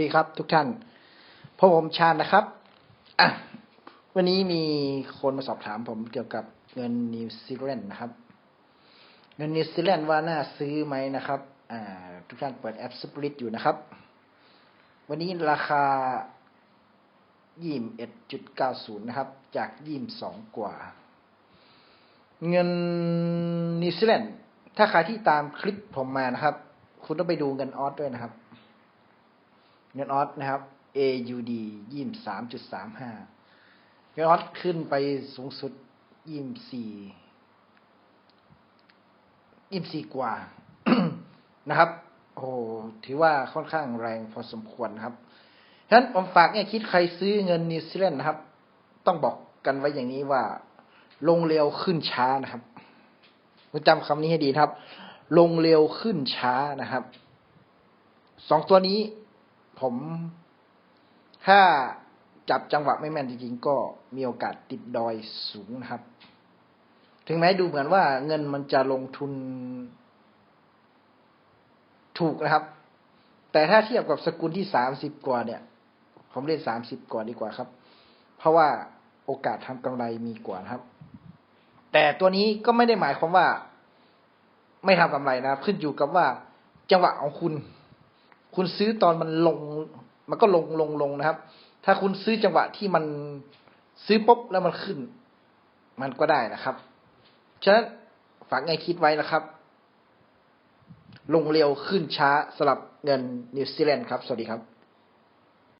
ดีครับทุกท่านพบผมชาญนะครับอะวันนี้มีคนมาสอบถามผมเกี่ยวกับเงินนิวซีแลนด์นะครับ เงินนิวซีแลนด์ว่าน่าซื้อไหมนะครับอ่าทุกท่านเปิดแอปสปริตอยู่นะครับ วันนี้ราคายี่สิบเอ็ดจุดเก้าศูนย์นะครับ จากยี่สิบสองกว่า เงินนิวซีแลนด์ถ้าใครที่ตามคลิปผมมานะครับ คุณต้องไปดูเงินออสด้วยนะครับ เงินออสนะครับ AUD ยี่สามจุดสามห้าเงินออสขึ้นไปสูงสุดยี่สี่ยี่สี่กว่านะครับ โอ้โหถือว่าค่อนข้างแรงพอสมควรนะครับฉะนั้นผมฝากเนี่ยคิดใครซื้อเงินนิวซีแลนด์นะครับ ต้องบอกกันไว้อย่างนี้ว่า ลงเร็วขึ้นช้านะครับคุณจำคำนี้ให้ดีครับ ลงเร็วขึ้นช้านะครับ สองตัวนี้ ผมถ้าจับจังหวะไม่แม่นจริงๆ ก็มีโอกาสติดดอยสูงนะครับ ถึงแม้ดูเหมือนว่าเงินมันจะลงทุนถูกนะครับ แต่ถ้าเทียบกับสกุลที่สามสิบกว่าเนี่ย ผมเล่นสามสิบกว่าดีกว่าครับ เพราะว่าโอกาสทำกำไรมีกว่านะครับ แต่ตัวนี้ก็ไม่ได้หมายความว่า ไม่ทำกำไรนะครับ ขึ้นอยู่กับว่าจังหวะของคุณ คุณซื้อตอนมันลง มันก็ลงลงลงนะครับ ถ้าคุณซื้อจังหวะที่มันซื้อปุ๊บแล้วมันขึ้น มันก็ได้นะครับ ฉะนั้นฝากไงคิดไว้นะครับ ลงเร็วขึ้นช้าสำหรับเงินนิวซีแลนด์ครับ สวัสดีครับ